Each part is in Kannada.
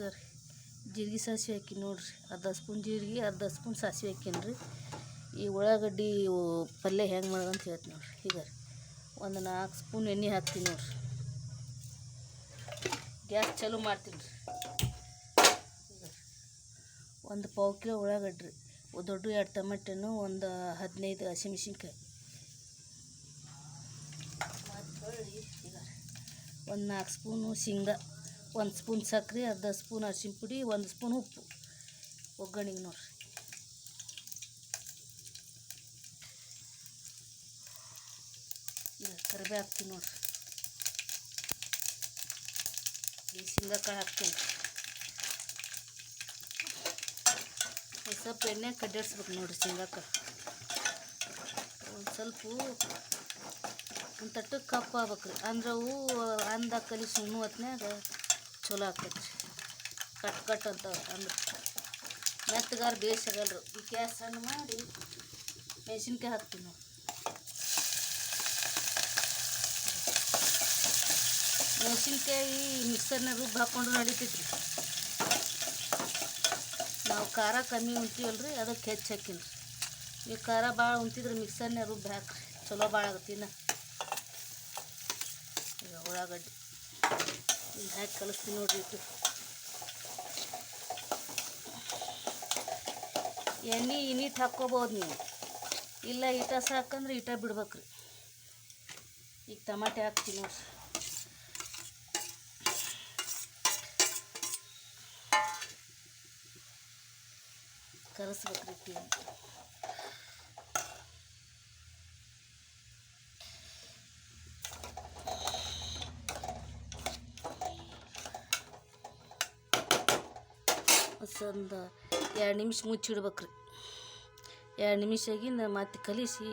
ರೀ ಜೀರಿಗೆ ಸಾಸಿವೆ ಹಾಕಿ ನೋಡ್ರಿ. ಅರ್ಧ ಸ್ಪೂನ್ ಜೀರಿಗೆ, ಅರ್ಧ ಸ್ಪೂನ್ ಸಾಸಿವೆ ಹಾಕೀನಿ ರೀ ಈ ಉಳ್ಳಾಗಡ್ಡಿ ಪಲ್ಯ ಹೆಂಗೆ ಮಾಡೋದು ಅಂತ ಹೇಳ್ತೀನಿ ನೋಡ್ರಿ. ಈಗ ಒಂದು ನಾಲ್ಕು ಸ್ಪೂನ್ ಎಣ್ಣೆ ಹಾಕ್ತೀನಿ ನೋಡಿರಿ. ಗ್ಯಾಸ್ ಚಾಲೂ ಮಾಡ್ತೀನಿ ರೀ. ಒಂದು ಪಾವು ಕಿಲೋ ಉಳ್ಳಾಗಡ್ಡಿ ರೀ ದೊಡ್ಡ ಎರಡು ಟೊಮೆಟೊನು, ಒಂದು ಹದಿನೈದು ಹಸಿಮೆಣ್ಸಿನ್ಕಾಯಿ. ಒಂದು ನಾಲ್ಕು ಸ್ಪೂನು ಶೇಂಗಾ. ಒಂದು ಸ್ಪೂನ್ ಸಕ್ಕರೆ, ಅರ್ಧ ಸ್ಪೂನ್ ಅರಿಶಿನ ಪುಡಿ, ಒಂದು ಸ್ಪೂನ್ ಉಪ್ಪು. ಒಗ್ಗರಣೆಗೆ ನೋಡ್ರಿ. ಕರಿಬೇ ಹಾಕ್ತೀನಿ ನೋಡ್ರಿ. ಈ ಶೇಂಗಾ ಕಾಳು ಹಾಕ್ತೀನಿ ಸ್ವಲ್ಪ ಎಣ್ಣೆ ಕಡ್ಡಾಡ್ಸ್ಬೇಕು ನೋಡ್ರಿ ಶೇಂಗಾಕಾಳು. ಒಂದು ಸ್ವಲ್ಪ ಒಂದು ತಟ್ಟಕ್ಕೆ ಕಪ್ಪು ಆಗ್ಬೇಕ್ರಿ ಅಂದ್ರೆ ಅವು ಅಂದ ಕಲಿಸಿ ಉಣ್ಣು ಹೊತ್ನ್ಯಾಗ ಚಲೋ ಆಕೈತಿ ಕಟ್ ಕಟ್ ಅಂತ ಅಂದ್ರೆ. ಮೆತ್ತಗಾರ ಬೇಯಿಸಾಗಲ್ರಿ ಈ ಗ್ಯಾಸ್ ಸಣ್ಣ ಮಾಡಿ ಮೆಣಸಿನ್ಕಾಯಿ ಹಾಕ್ತೀವಿ ನಾವು. ಮೆಣಸಿನ್ಕಾಯಿ ಮಿಕ್ಸರ್ನ ರುಬ್ಬಿ ಹಾಕ್ಕೊಂಡು ನಡೀತೈತ್ರಿ. ನಾವು ಖಾರ ಕಮ್ಮಿ ಉಣ್ತೀವಲ್ರಿ ಅದಕ್ಕೆ ಹೆಚ್ಚು ಹಾಕಿನಿ ರೀ ಈ ಖಾರ ಭಾಳ ಉಣ್ತಿದ್ರೆ ಮಿಕ್ಸರ್ನ ರುಬ್ಬಿ ಹಾಕ್ರಿ. ಚಲೋ ಭಾಳ ಆಗತ್ತೆ ಇನ್ನು. ಈಗ ಉಳ್ಳಾಗಡ್ಡಿ. ಈಗ ಹಾಕಿ ಕಲಿಸ್ತೀನಿ ನೋಡ್ರಿ ಇದು ಎಣ್ಣೆ ಇನ್ನಿಟ್ಟು ಹಾಕ್ಕೋಬೋದು ನೀವು. ಇಲ್ಲ ಈಟ ಸಾಕಂದ್ರೆ ಈಟ ಬಿಡ್ಬೇಕ್ರಿ. ಈಗ ಟಮಾಟೆ ಹಾಕ್ತೀನಿ ನೋಡ್ರಿ. ಕಲಿಸ್ಬೇಕ್ರಿ ಟೀ ಒಂದು ಎರಡು ನಿಮಿಷ ಮುಚ್ಚಿಡ್ಬೇಕ್ರಿ ಎರಡು ನಿಮಿಷ ಆಗಿಂದ ಮತ್ತೆ ಕಲಿಸಿ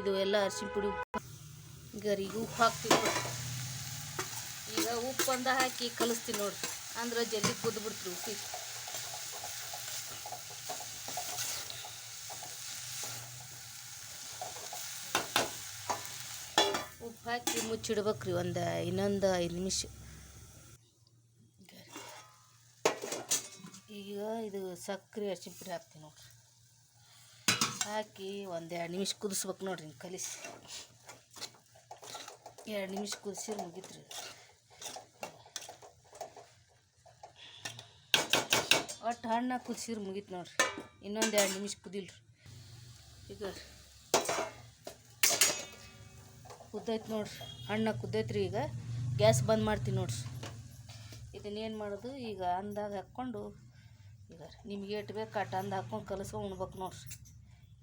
ಇದು ಎಲ್ಲ ಅರಿಶಿನ ಪುಡಿ ಉಪ್ಪು ಗರಿಗೆ ಉಪ್ಪು ಹಾಕ್ತೀವಿ ಈಗ ಉಪ್ಪು ಅಂದ ಹಾಕಿ ಕಲಿಸ್ತೀನಿ ನೋಡ್ರಿ. ಅಂದ್ರೆ ಜಲ್ದಿ ಕುದ್ದು ಬಿಡ್ತೀವಿ ಉಪ್ಪಿ ಉಪ್ಪು ಹಾಕಿ ಮುಚ್ಚಿಡ್ಬೇಕ್ರಿ ಒಂದು ಇನ್ನೊಂದು ಐದು ನಿಮಿಷ. ಈಗ ಇದು ಸಕ್ಕರೆ ಪುಡಿ ಹಾಕ್ತೀನಿ ನೋಡ್ರಿ. ಹಾಕಿ ಒಂದು ಎರಡು ನಿಮಿಷ ಕುದಿಸ್ಬೇಕು ನೋಡ್ರಿ ಕಲಿಸಿ. ಎರಡು ನಿಮಿಷ ಕುದಿಸಿ ಮುಗೀತ್ರಿ. ಒಟ್ಟು ಹಣ್ಣು ಕುದಿಸಿದ್ರೆ ಮುಗೀತು ನೋಡ್ರಿ. ಇನ್ನೊಂದು ಎರಡು ನಿಮಿಷ ಕುದಿಲ್ರಿ. ಈಗ ಕುದ್ದೈತೆ ನೋಡ್ರಿ. ಹಣ್ಣು ಕುದ್ದೈತ್ರಿ ಈಗ. ಗ್ಯಾಸ್ ಬಂದ್ ಮಾಡ್ತೀನಿ ನೋಡ್ರಿ. ಇದನ್ನೇನು ಮಾಡೋದು? ಈಗ ಅಂದಾಗ ಹಾಕ್ಕೊಂಡು ಈಗ ನಿಮ್ಗೆ ಏಟ್ ಬೇಕು ಕಟ್ಟಂದು ಹಾಕೊಂಡು ಕಲಸ್ಕೊಂಡು ಉಣ್ಬೇಕು ನೋಡ್ರಿ.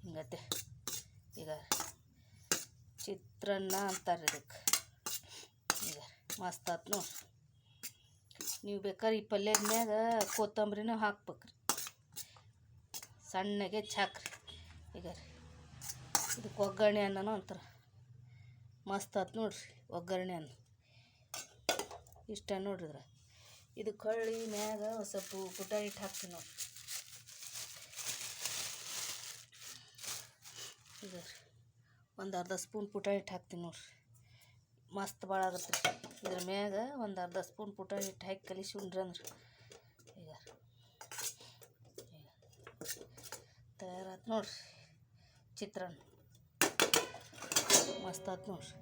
ಹಿಂಗತ್ತೆ ಈಗ ಚಿತ್ರಾನ್ನ ಅಂತಾರೆ ಇದಕ್ಕೆ ಈಗ ಮಸ್ತ್ ಆತು ನೋಡ್ರಿ. ನೀವು ಬೇಕಾದ್ರೆ ಈ ಪಲ್ಯದ ಮ್ಯಾಗ ಕೊತ್ತಂಬರಿನೂ ಹಾಕ್ಬೇಕ್ರಿ ಸಣ್ಣಗೆ ಚಾಕ್ರಿ ಈಗ ಇದಕ್ಕೆ ಒಗ್ಗರಣೆ ಅನ್ನನೂ ಅಂತಾರೆ. ಮಸ್ತ್ ಆತು ನೋಡ್ರಿ ಒಗ್ಗರಣೆ ಅನ್ನ. ಇಷ್ಟ ನೋಡ್ರಿದ್ರ ಇದು ಕಳ್ಳಿ ಮ್ಯಾಗ ಒಂದು ಸ್ವಲ್ಪ ಪುಟ ಹಿಟ್ಟು ಹಾಕ್ತೀನಿ ನೋಡ್ರಿ ಇದು ಒಂದು ಅರ್ಧ ಸ್ಪೂನ್ ಪುಟ ಹಿಟ್ಟು ಹಾಕ್ತೀನಿ ನೋಡ್ರಿ. ಮಸ್ತ್ ಭಾಳ ಆಗತ್ತೆ ಇದ್ರ ಮ್ಯಾಗ ಒಂದು ಅರ್ಧ ಸ್ಪೂನ್ ಪುಟ ಹಿಟ್ಟು ಹಾಕಿ ಕಲಿಸಿ ಉಂಡ್ರಿ ಅಂದ್ರೆ ಈಗ. ತಯಾರಾತು ನೋಡ್ರಿ. ಚಿತ್ರಾನ್ನ. ಮಸ್ತ್ ಆತು ನೋಡ್ರಿ.